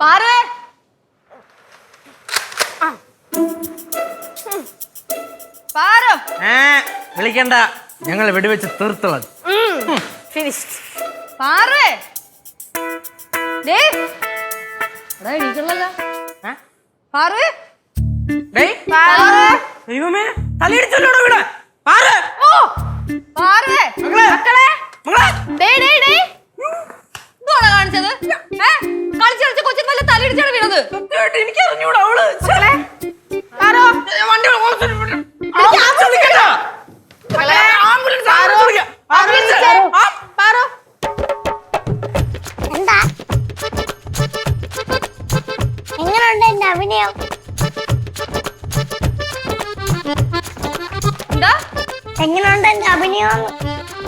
പാറേ. പാറോ. ഏ വിളിക്കണ്ട. ഞങ്ങൾ വെടിവെച്ച് തീർത്തുള്ളത്. ഫിനിഷ്ഡ് പാറേ. ദേ. എടാ എണീക്കണല്ലോ? പാറേ. ഡേയ്, പാറേ. ദൈവമേ തലയിടിച്ചല്ലോ എനിക്ക് അറിഞ്ഞൂടാ അവൾ. ഏ, വണ്ടി. ആംബുലൻസ് ആംബുലൻസ്, എന്താ? എങ്ങനെയുണ്ട് എന്റെ അഭിനയം? എന്താ? എങ്ങനെയുണ്ട് എന്റെ അഭിനയം?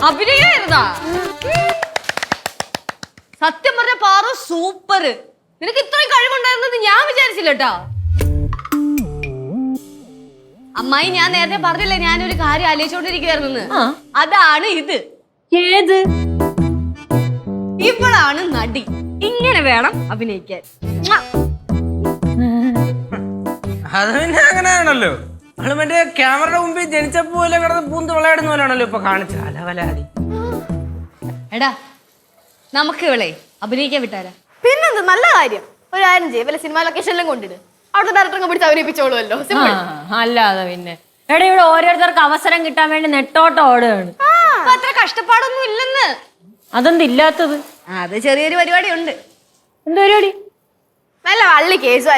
അഭിനയായിരുന്നാ സത്യം പറഞ്ഞ പാറു സൂപ്പർ നിനക്ക് ഇത്രയും കഴിവുണ്ടായിരുന്നത് ഞാൻ വിചാരിച്ചില്ല കേട്ടോ അമ്മായി ഞാൻ നേരത്തെ പറഞ്ഞില്ലേ ഞാനൊരു കാര്യം ആലോചിച്ചോണ്ടിരിക്കുവായിരുന്നെന്ന് അതാണ് ഇത്. ഏത്? ഇവളാണ് നടി. ഇങ്ങനെ വേണം അഭിനയിക്കാൻ. അത് പിന്നെ അങ്ങനെയാണല്ലോ. അവൾ മറ്റേ ക്യാമറയുടെ മുമ്പിൽ ജനിച്ചപ്പോ പോലെ കിടന്ന് പൂന്ത് വിളയാടുന്ന പോലെയാണല്ലോ ഇപ്പൊ കാണിച്ച അലവലാതി. എടാ നമുക്ക് ഇവളെ അഭിനയിക്കാൻ വിട്ടാരാ? പിന്നെന്ത്? നല്ല കാര്യം. ഒരു കാര്യം ചെയ്യും. വല്ല സിനിമ ലൊക്കേഷനിലും കൊണ്ടിട്ട് അവിടുത്തെ ഡയറക്ടറെ പിടിച്ച് അവരിപ്പിച്ചോളുമല്ലോ സിമ്പിൾ അല്ലാതെ പിന്നെ. എടാ ഇവിടെ ഓരോരുത്തർക്ക് അവസരം കിട്ടാൻ വേണ്ടി നെട്ടോട്ടം ഓടുകയാണ്. അത്ര കഷ്ടപ്പാടൊന്നും ഇല്ലെന്ന്. അതെന്ത് ഇല്ലാത്തത്? അത് ചെറിയൊരു പരിപാടി ഉണ്ട് എന്ത് പരിപാടി? നല്ല വള്ളി കേസും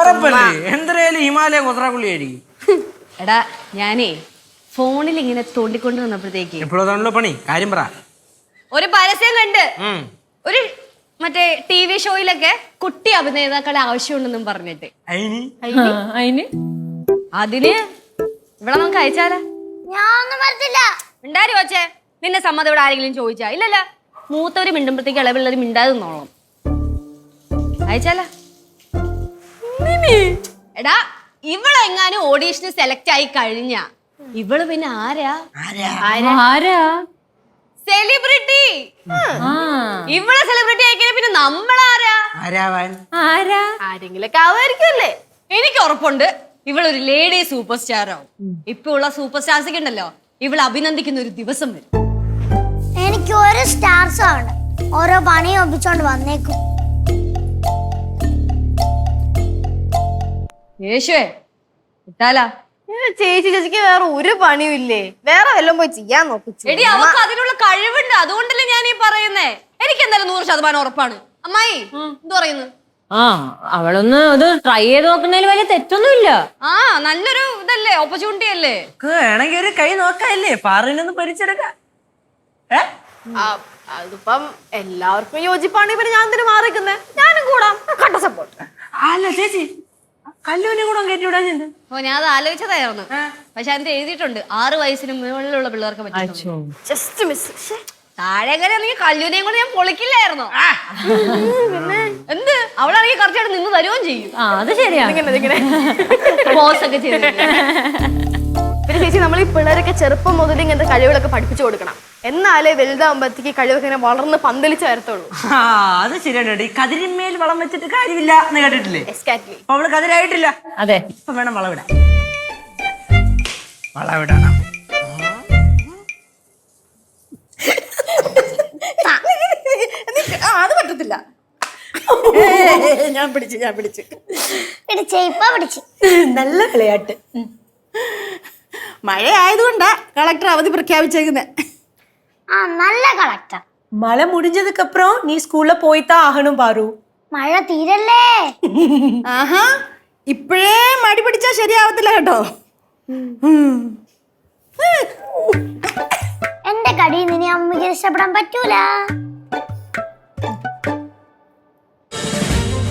ഉറപ്പല്ലേ? എന്തായാലും ഹിമാലയ കുതിരാക്കുള്ളി ആയിരിക്കും എടാ ഞാനേ ഫോണിൽ ഇങ്ങനെ തോണ്ടിക്കൊണ്ട് വന്നപ്പോഴത്തേക്ക് എപ്പോഴാണല്ലോ പണി? കാര്യം പറ. ഒരു പരസ്യം കണ്ട്. ഉം. ഒരു മറ്റേ ടി വി ഷോയിലൊക്കെ കുട്ടി അഭിനേതാക്കളെ ആവശ്യമുണ്ടെന്നും പറഞ്ഞിട്ട്. അതിന് അതിന്? ഇവിടെ നമുക്ക് അയച്ചാലോ? ഞാൻ പറഞ്ഞില്ല. മിണ്ടാരി വച്ചേ നിന്റെ സമ്മതം ഇവിടെ ആരെങ്കിലും ചോദിച്ചാ. ഇല്ലല്ല. മൂത്തവര് മിണ്ടുമ്പോഴത്തേക്ക് ഇളവുള്ളവര് മിണ്ടാതെ നിന്നോളാം. അയച്ചാലാ? എടാ ഇവളെങ്ങാനും ഓഡീഷന് സെലക്ട് ആയി കഴിഞ്ഞ. ഇവൾ പിന്നെ ആരാ? ആരാ? സെലിബ്രിറ്റി ആ. ഇവളെ സെലിബ്രിറ്റി ആയിക്കഴിഞ്ഞാൽ പിന്നെ നമ്മളാരാ? ആരാവാൻ ആരാ? ആരെങ്കിലൊക്കെ ആവുമായിരിക്കുമല്ലേ? എനിക്ക് ഉറപ്പുണ്ട്. ഇവളൊരു ലേഡി സൂപ്പർ സ്റ്റാർ ആവും ഇപ്പൊ ഉള്ള സൂപ്പർ സ്റ്റാർസ് ഒക്കെ ഉണ്ടല്ലോ ഇവൾ അഭിനന്ദിക്കുന്ന ഒരു ദിവസം വരും. എനിക്ക് ഓരോ സ്റ്റാർസ് ആണ് ഓരോ പണി ഒപ്പിച്ചോണ്ട് വന്നേക്കും. യേശുവേ ഇട്ടാലാ? ചേച്ചി ചേച്ചിക്ക് വേറെ ഒരു പണിയും ഇല്ലേ വേറെ വല്ലതും പോയി ചെയ്യാൻ നോക്കി. എടി അവൾക്ക് അതിനുള്ള കഴിവുണ്ട്. അതുകൊണ്ടല്ലേ ഞാൻ എനിക്ക് എന്തായാലും നൂറ് ശതമാനം ഉറപ്പാണ്. അമ്മായി എന്ത് പറയുന്നു? ആ അവളൊന്ന് അത് ട്രൈ ചെയ്ത് നോക്കുന്നതിൽ വലിയ തെറ്റൊന്നുമില്ല. ആ നല്ലൊരു ഇതല്ലേ ഓപ്പർച്യൂണിറ്റി അല്ലേ? വേണമെങ്കിൽ ഒരു കൈ നോക്കാല്ലേ പാറിനൊന്ന് പരിച്ചെടുക്കാം അതിപ്പം എല്ലാവർക്കും യോജിപ്പാണ് പിന്നെ ഞാൻ തന്നെ മാറിക്കുന്നേ ഞാനും കൂടാം. കട്ട സപ്പോർട്ട് അല്ല ചേച്ചി കല്ലൂനെ കൂടെ കയറ്റി ഓ ഞാൻ അത് ആലോചിച്ചതായിരുന്നു. പക്ഷെ അതിന്റെ എഴുതിയിട്ടുണ്ട് ആറ് വയസ്സിന് മുകളിലുള്ള പിള്ളേർക്ക് പറ്റും ജസ്റ്റ് മിസ് താഴെക്കര നീ കല്ലുനെയും കൂടെ ഞാൻ പൊളിക്കില്ലായിരുന്നോ. എന്ത്? അവളാണെങ്കിൽ കറച്ചായിട്ട് നിന്ന് തരുകയും ചെയ്യും. ആ അത് ശരിയാണ്. ചെയ്തിട്ട് പിന്നെ ചേച്ചി നമ്മൾ ഈ പിള്ളേരൊക്കെ ചെറുപ്പം മുതൽ ഇങ്ങനത്തെ കഴിവുകളൊക്കെ പഠിപ്പിച്ചു കൊടുക്കണം. എന്നാലേ വലുതാകുമ്പോഴത്തേക്ക് കഴിവൊക്കെ ഇങ്ങനെ വളർന്ന് പന്തലിച്ച് വരത്തുള്ളൂ. ആ അത് ശരിയാണ് ഈ കതിരിന്മേൽ വളം വെച്ചിട്ട് കാര്യമില്ല എന്ന് കേട്ടിട്ടില്ലേ? അവൾ കതിരായിട്ടില്ല. അതെ. ഇപ്പൊ വേണം വളവിടാൻ വളവിടണം അത് പറ്റത്തില്ല ഞാൻ പിടിച്ചു ഞാൻ പിടിച്ചു പിടിച്ച് ഇപ്പൊ പിടിച്ച് നല്ല വിളയാട്ട് മഴ ആയതുകൊണ്ടാ കളക്ടർ അവധി പ്രഖ്യാപിച്ചേക്കുന്നത് ആ നല്ല കളക്ടർ மழை முடிஞ்சதுக்கு அப்புறம் நீ ஸ்கூல்ல போய் தான் ஆகணும் பாரு മഴ തീരല്ലേ ആഹാ ഇപ്പോഴേ മടി പിടിച്ചാ ശരിയാവത്തില്ല കേട്ടോ എന്റെ കടി നിന്നെ അമ്മയ്ക്ക് ഇഷ്ടപ്പെടാൻ പറ്റൂല